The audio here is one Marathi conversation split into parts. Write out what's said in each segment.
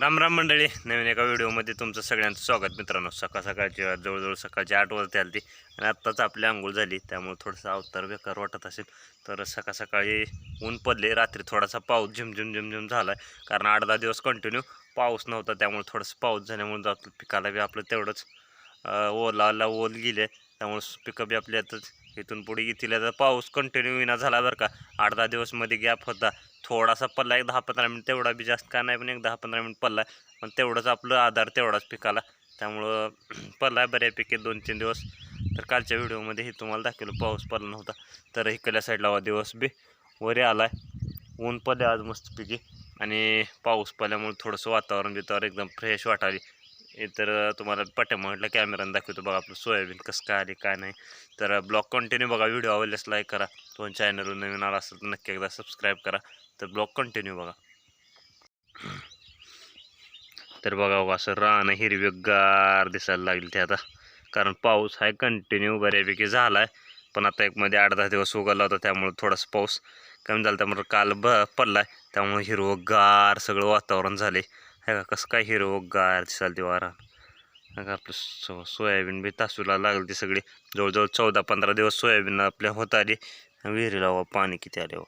राम राम मंडळी नवीन एका व्हिडिओमध्ये तुमचं सगळ्यांचं स्वागत. मित्रांनो सकाळ सकाळची जवळजवळ सकाळची आठ वाजता आली आणि आत्ताच आपली आंघोळ झाली. त्यामुळे थोडंसं अवतार बेकार वाटत असेल. तर सकाळ सकाळी ऊन पडले रात्री थोडासा पाऊस झिमझिम झिमझिम झाला आहे कारण आठ दहा दिवस कंटिन्यू पाऊस नव्हता त्यामुळे थोडंसं पाऊस झाल्यामुळे जात. पिकाला बी आपलं तेवढंच ओला ओलाला ओल गेले. त्यामुळे पिकं बी आपली इथून पुढे येतील आता पाऊस कंटिन्यू विना झाला बरं का. आठ दहा दिवसमध्ये गॅप होता. थोडासा पल्ला एक दहा पंधरा मिनिट तेवढा बी जास्त का नाही पण एक दहा पंधरा मिनिट पल्ला पण तेवढंच आपलं आधार तेवढाच पिकाला. त्यामुळं पल्ला आहे बऱ्यापैकी दोन तीन दिवस. तर कालच्या व्हिडिओमध्ये हे तुम्हाला दाखवलं पाऊस पडला नव्हता. तर इकडल्या साईडला वा दिवस बी वरे आला आहे ऊन पडले आज मस्तपैकी. आणि पाऊस पडल्यामुळे थोडंसं वातावरण बितावर एकदम फ्रेश वाटाली. इतर तर तुम्हाला म्हटलं कॅमेरानं दाखवतो बघा आपलं सोयाबीन कसं काय आले काय नाही. तर ब्लॉग कंटिन्यू बघा. व्हिडिओ आवडल्यास लाईक करा. दोन चॅनलवर नवीन आला असेल तर नक्की एकदा सबस्क्राईब करा. तर ब्लॉक कंटिन्यू बघा. तर बघा बघा असं रान हिरवेगार दिसायला लागली ते आता. कारण पाऊस आहे कंटिन्यू बऱ्यापैकी झाला आहे पण आता एक मध्ये आठ दहा दिवस उगवला होता त्यामुळे थोडासा पाऊस कमी झाला. त्यामुळे काल ब पडला आहे त्यामुळे हिरवगार सगळं वातावरण झाले. हे का कसं काय हिरवगार दिसायला ते वारा. का आपलं सो सोयाबीन बी तासूला लागली ती सगळी. जवळजवळ चौदा पंधरा दिवस सोयाबीन आपल्या होत आली. विहिरीला हो, पाणी किती आले वा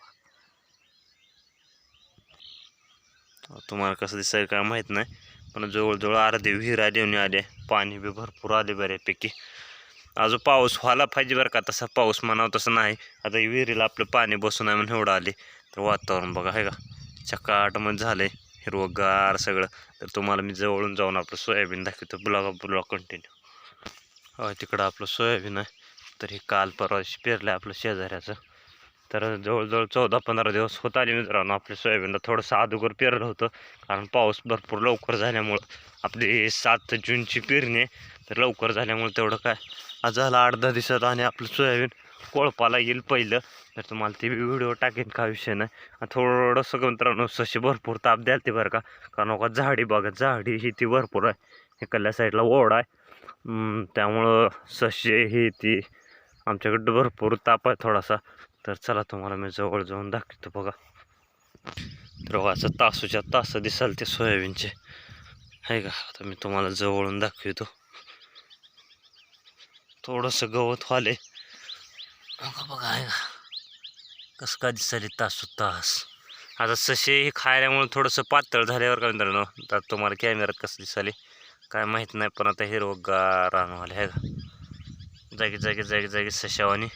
तुम्हाला कसं दिसायला काय माहीत नाही. पण जवळजवळ अर्धे विहीर आले आले. पाणी बी भरपूर आले बऱ्यापैकी. अजून पाऊस व्हायला पाहिजे बरं का. तसा पाऊस म्हणावं तसं नाही. आता विहिरीला आपलं पाणी बसून आहे म्हणून एवढं आले. तर वातावरण बघा आहे का? चकाटमध्ये झालं आहे हिरवगार सगळं. तर तुम्हाला मी जवळून जाऊन आपलं सोयाबीन दाखवतो. ब्लॉग ब्लॉग कंटिन्यू हो तिकडं आपलं सोयाबीन आहे. तर हे काल परवा पेरलं आहे आपलं शेजाऱ्याचं. तर जवळजवळ चौदा पंधरा दिवस होत आले मित्रांनो. आपल्या सोयाबीनला थोडंसं अगोदर पेरलं होतं. कारण पाऊस भरपूर लवकर झाल्यामुळं आपली सात जूनची पेरणी आहे. तर लवकर झाल्यामुळं तेवढं काय आज अर्धा आठ दहा दिवसात आणि आपलं सोयाबीन कोळपाला येईल पहिलं. तर तुम्हाला ते व्हिडिओ टाकेन का विषय नाही. आणि थोडंसं मित्रांनो सशी भरपूर ताप द्याल ते बरं का. कारण का झाडी बघा झाडी ही ती भरपूर आहे. इकडल्या साईडला ओढ आहे. त्यामुळं सशी ही ती आमच्याकडं भरपूर ताप आहे थोडासा. तर चला तुम्हाला मी जवळ जाऊन दाखवतो बघा. तर असं तासूच्या तास दिसाल ते सोयाबीनचे. आहे का? आता मी तुम्हाला जवळून दाखवतो. थोडंसं गवत व्हाले बघा बघा आहे का? कसं काय दिसाले तासू तास? आता ससे हे खायल्यामुळे थोडंसं पातळ झाल्यावर का मित्रांनो. तर तुम्हाला कॅमेऱ्यात कसं दिसाले? काय माहीत नाही पण आता हिरवगार रानवाले आहे का? जागी जागी जागी जागी सशावानी.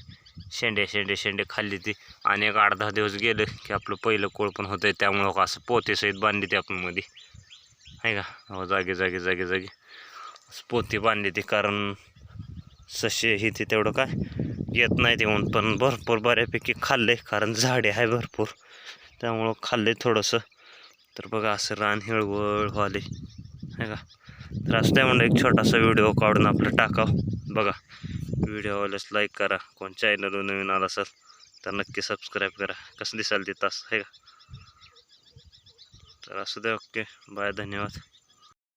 शेंडे शेंडे शेंडे खाल्ली ती. आणि एक आठ दहा दिवस गेलं की आपलं पहिलं कोळ पण होतं आहे त्यामुळं असं पोतेसहित बांधली ती आपण मध्ये आहे का? हो जागे जागे जागे जागे. असं पोती बांधली ती कारण सशे ही ते तेवढं काय येत नाही ते म्हणून पण भरपूर बऱ्यापैकी खाल्ले कारण झाडे आहे भरपूर. त्यामुळं खाल्ले थोडंसं. तर बघा असं रान हिळवळ व्हाले आहे का? तर असं त्या म्हणलं एक छोटासा व्हिडिओ काढून आपलं टाकावं. बघा. व्हिडिओ आवडल्यास लाईक करा. कोण चॅनलवर नवीन आला असेल तर नक्की सबस्क्राईब करा. कसं दिसाल ते तास आहे का? तर असू द्या ओके. बाय धन्यवाद.